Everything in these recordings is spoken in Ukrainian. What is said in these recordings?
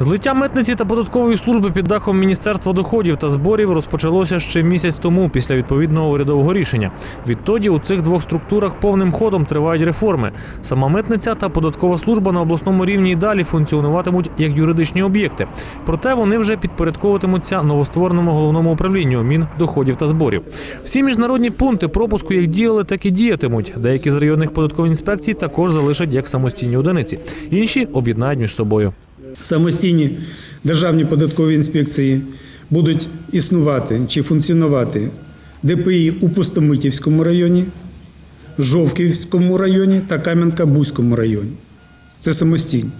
Злиття митниці та податкової служби під дахом Міністерства доходів та зборів розпочалося ще місяць тому після відповідного урядового рішення. Відтоді у цих двох структурах повним ходом тривають реформи. Сама митниця та податкова служба на обласному рівні й далі функціонуватимуть як юридичні об'єкти. Проте вони вже підпорядковуватимуться новоствореному головному управлінню Міндоходів та зборів. Всі міжнародні пункти пропуску як діяли, так і діятимуть. Деякі з районних податкових інспекцій також залишать як самостійні одиниці, інші об'єднають між собою. Самостійні державні податкові інспекції будуть існувати чи функціонувати ДПІ у Пустомитівському районі, Жовківському районі та Кам'янка-Бузькому районі. Це самостійні.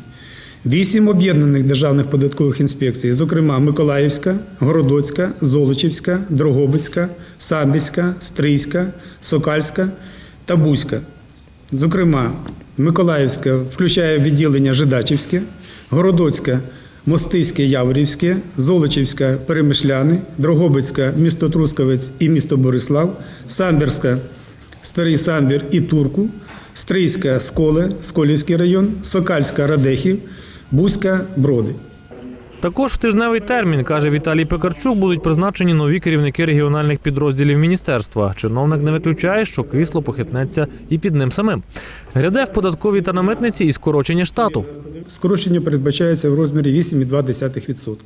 Вісім об'єднаних державних податкових інспекцій, зокрема Миколаївська, Городоцька, Золочівська, Дрогобицька, Самбіська, Стрийська, Сокальська та Бузька. Зокрема, Миколаївська включає відділення Жидачівське, Городоцька, Мостиське, Яворівське, Золочівська, Перемишляни, Дрогобицька, місто Трускавець і місто Борислав, Самбірське, Старий Самбір і Турку, Стрийська, Сколе, Сколівський район, Сокальська, Радехів, Бузька, Броди. Також в тижневий термін, каже Віталій Пекарчук, будуть призначені нові керівники регіональних підрозділів міністерства. Чиновник не виключає, що крісло похитнеться і під ним самим. Гряде в податковій та на митниці і скорочення штату. Скорочення передбачається в розмірі 8,2%.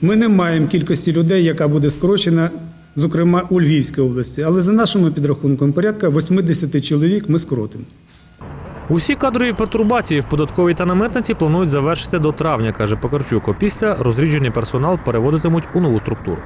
Ми не маємо кількості людей, яка буде скорочена, зокрема у Львівській області, але за нашими підрахунками порядка 80 чоловік ми скоротимо. Усі кадрові пертурбації в податковій та наметниці планують завершити до травня, каже Покарчук. Після розріджений персонал переводитимуть у нову структуру.